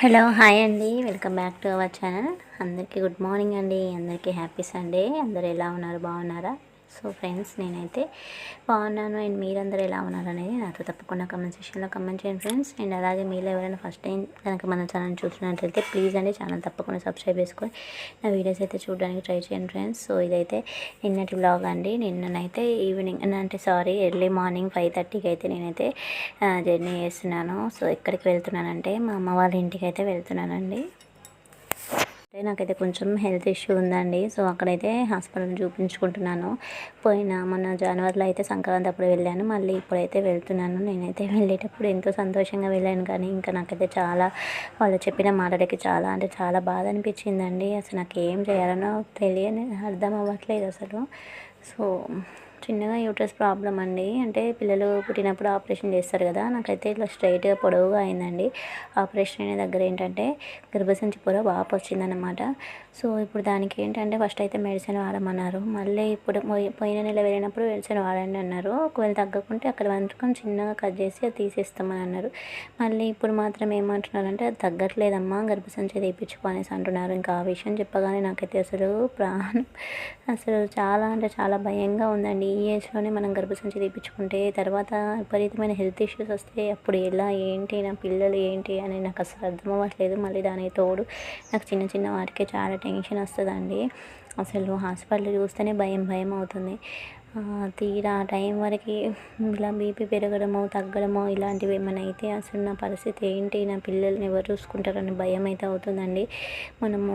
Hello hi అండి. Welcome back to our channel. అందరికీ good morning అండి. అందరికీ హ్యాపీ సండే. అందరు ఎలా ఉన్నారు? బాగున్నారా? సో ఫ్రెండ్స్ నేనైతే బాగున్నాను. అండ్ మీరందరూ ఎలా ఉన్నారు అనేది నాతో తప్పకుండా కమెంట్ సెక్షన్లో కమెంట్ చేయండి ఫ్రెండ్స్. అండ్ అలాగే మీరు ఎవరైనా ఫస్ట్ టైం కనుక మన ఛానల్ చూసినట్లయితే ప్లీజ్ అండి ఛానల్ తప్పకుండా సబ్స్క్రైబ్ చేసుకొని నా వీడియోస్ అయితే చూడడానికి ట్రై చేయండి ఫ్రెండ్స్. సో ఇదైతే నిన్నటి బ్లాగ్ అండి. నిన్ననైతే ఈవినింగ్ అంటే సారీ ఎర్లీ మార్నింగ్ ఫైవ్ థర్టీకి అయితే నేనైతే జర్నీ చేస్తున్నాను. సో ఎక్కడికి వెళ్తున్నానంటే మా అమ్మ వాళ్ళ ఇంటికి అయితే వెళ్తున్నానండి. అంటే నాకైతే కొంచెం హెల్త్ ఇష్యూ ఉందండి. సో అక్కడైతే హాస్పిటల్ చూపించుకుంటున్నాను. పోయిన మొన్న జనవరిలో అయితే సంక్రాంతి అప్పుడు వెళ్ళాను. మళ్ళీ ఇప్పుడైతే వెళ్తున్నాను. నేనైతే వెళ్ళేటప్పుడు ఎంతో సంతోషంగా వెళ్ళాను. కానీ ఇంకా నాకైతే చాలా వాళ్ళు చెప్పిన మాటలకి చాలా అంటే చాలా బాధ అనిపించిందండి. అసలు నాకు ఏం చేయాలనో తెలియని అర్థం అవ్వట్లేదు అసలు. సో చిన్నగా యూట్రస్ ప్రాబ్లం అండి. అంటే పిల్లలు పుట్టినప్పుడు ఆపరేషన్ చేస్తారు కదా. నాకైతే ఇట్లా స్ట్రైట్గా పొడవుగా అయిందండి. ఆపరేషన్ అయిన దగ్గర ఏంటంటే గర్భసంచి పొర వాపు వచ్చిందనమాట సో ఇప్పుడు దానికి ఏంటంటే ఫస్ట్ అయితే మెడిసిన్ వాడమన్నారు. మళ్ళీ ఇప్పుడు పోయిన నెల వెళ్ళినప్పుడు మెడిసిన్ వాడండి అన్నారు. ఒకవేళ తగ్గకుంటే అక్కడ వంటకం చిన్నగా కట్ చేసి అది తీసేస్తామని అన్నారు. మళ్ళీ ఇప్పుడు మాత్రం ఏమంటున్నారంటే అది తగ్గట్లేదమ్మా గర్భసంచి తీపించుకో అనేసి అంటున్నారు. ఇంకా ఆ విషయం చెప్పగానే నాకైతే అసలు ప్రాణం అసలు చాలా అంటే చాలా భయంగా ఉందండి. ఈ ఏజ్లోనే మనం గర్భసంచి తీపించుకుంటే తర్వాత విపరీతమైన హెల్త్ ఇష్యూస్ వస్తే అప్పుడు ఎలా ఏంటి నా పిల్లలు ఏంటి అని నాకు అసలు అర్థం అవ్వట్లేదు. మళ్ళీ దానికి తోడు నాకు చిన్న చిన్న వాటికే చాలా టెన్షన్ వస్తుందండి. అసలు హాస్పిటల్ చూస్తేనే భయం భయం అవుతుంది. తీరా టైం వరకు ఇలా బీపీ పెరగడమో తగ్గడమో ఇలాంటివి ఏమైనా అయితే అసలు నా పరిస్థితి ఏంటి నా పిల్లల్ని ఎవరు చూసుకుంటారని భయం అయితే అవుతుందండి. మనము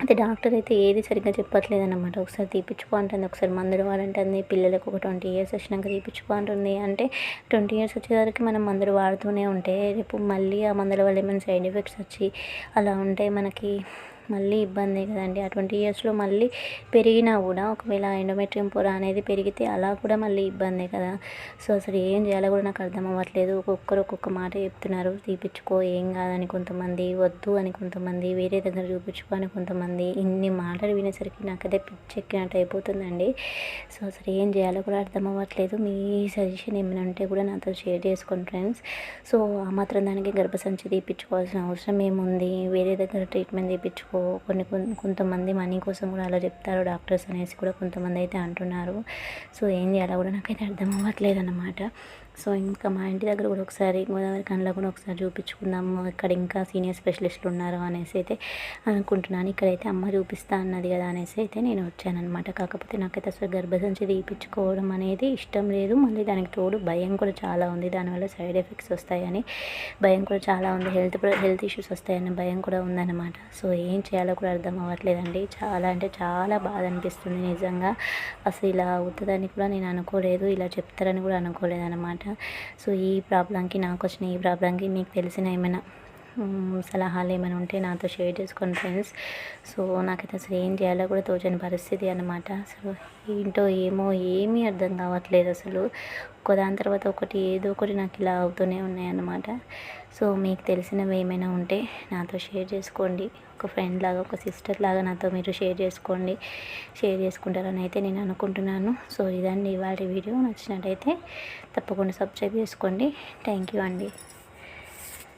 అయితే డాక్టర్ అయితే ఏది సరిగ్గా చెప్పట్లేదు అనమాట ఒకసారి తీపిచ్చుకో అంటుంది ఒకసారి మందులు వాడంటుంది. పిల్లలకు ఒక ట్వంటీ ఇయర్స్ వచ్చినాక తీపిచ్చుకో అంటుంది. అంటే ట్వంటీ ఇయర్స్ వచ్చేసరికి మనం మందులు వాడుతూనే ఉంటే రేపు మళ్ళీ ఆ మందుల వల్ల ఏమైనా సైడ్ ఎఫెక్ట్స్ వచ్చి అలా ఉంటే మనకి మళ్ళీ ఇబ్బందే కదండి. ఆ ట్వంటీ ఇయర్స్లో మళ్ళీ పెరిగినా కూడా ఒకవేళ ఎండోమెట్రియం పొర అనేది పెరిగితే అలా కూడా మళ్ళీ ఇబ్బందే కదా. సో అసలు ఏం చేయాలో కూడా నాకు అర్థం అవ్వట్లేదు. ఒక్కొక్కరు ఒక్కొక్క మాట చెప్తున్నారు. తీపిచ్చుకో ఏం కాదని కొంతమంది వద్దు అని కొంతమంది వేరే దగ్గర చూపించుకో అని కొంతమంది. ఇన్ని మాటలు వినేసరికి నాకైతే పిచ్చెక్కినట్టు అయిపోతుందండి. సో అసలు ఏం చేయాలో కూడా అర్థం అవ్వట్లేదు. మీ సజెషన్ ఏమైనా ఉంటే కూడా నాతో షేర్ చేసుకోండి ఫ్రెండ్స్. సో ఆ మాత్రం దానికి గర్భసంచి తీపించుకోవాల్సిన అవసరం ఏముంది? వేరే దగ్గర ట్రీట్మెంట్ తీపించుకో కొన్ని కొంతమంది మనీ కోసం కూడా అలా చెప్తారు డాక్టర్స్ అనేసి కూడా కొంతమంది అయితే అంటున్నారు. సో ఏం చేయాలో కూడా నాకైతే అర్థం అవ్వట్లేదు అన్నమాట సో ఇంకా మా ఇంటి దగ్గర కూడా ఒకసారి గోదావరి కళ్ళలో కూడా ఒకసారి చూపించుకుందాము. ఇక్కడ ఇంకా సీనియర్ స్పెషలిస్టులు ఉన్నారు అనేసి అయితే అనుకుంటున్నాను. ఇక్కడైతే అమ్మ చూపిస్తా అన్నది కదా అనేసి అయితే నేను వచ్చానమాట కాకపోతే నాకైతే అసలు గర్భసంచి తీపించుకోవడం అనేది ఇష్టం లేదు. మళ్ళీ దానికి తోడు భయం కూడా చాలా ఉంది. దానివల్ల సైడ్ ఎఫెక్ట్స్ వస్తాయని భయం కూడా చాలా ఉంది. హెల్త్ హెల్త్ ఇష్యూస్ వస్తాయని భయం కూడా ఉందన్నమాట. సో ఏం చేయాలో కూడా అర్థం అవ్వట్లేదండి. చాలా అంటే చాలా బాధ అనిపిస్తుంది నిజంగా. అసలు ఇలా అవుతుందని కూడా నేను అనుకోలేదు. ఇలా చెప్తారని కూడా అనుకోలేదన్నమాట. సో ఈ ప్రాబ్లంకి నాకు వచ్చిన ఈ ప్రాబ్లంకి మీకు తెలిసిన ఏమైనా సలహాలు ఏమైనా ఉంటే నాతో షేర్ చేసుకోండి ఫ్రెండ్స్. సో నాకైతే అసలు ఏం చేయాలో కూడా తోచని పరిస్థితి అనమాట అసలు ఏంటో ఏమో ఏమీ అర్థం కావట్లేదు అసలు. ఒకదాని తర్వాత ఒకటి ఏదో ఒకటి నాకు ఇలా అవుతూనే ఉన్నాయన్నమాట. సో మీకు తెలిసినవి ఏమైనా ఉంటే నాతో షేర్ చేసుకోండి. ఒక ఫ్రెండ్ లాగా ఒక సిస్టర్ లాగా నాతో మీరు షేర్ చేసుకోండి. షేర్ చేసుకుంటారని అయితే నేను అనుకుంటున్నాను. సో ఇదండి ఇవాళ వీడియో. నచ్చినట్టయితే తప్పకుండా సబ్స్క్రైబ్ చేసుకోండి. థ్యాంక్ యూ అండి.